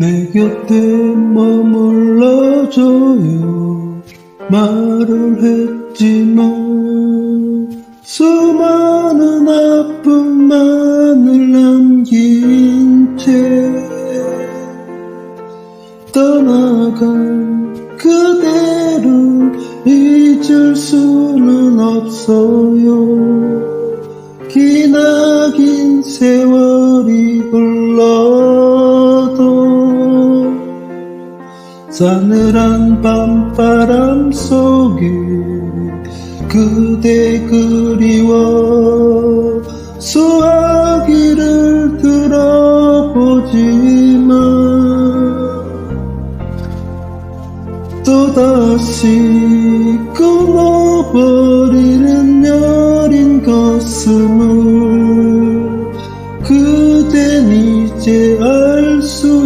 내 곁에 머물러줘요. 말을 했지만 수많은 아픔만을 남긴 채 떠나간 그대를 잊을 수는 없어요. 기나긴 세월 싸늘한 밤바람 속에 그대 그리워 수화기를 들어보지만 또다시 끊어버리는 여린 가슴을 그댄 이제 알수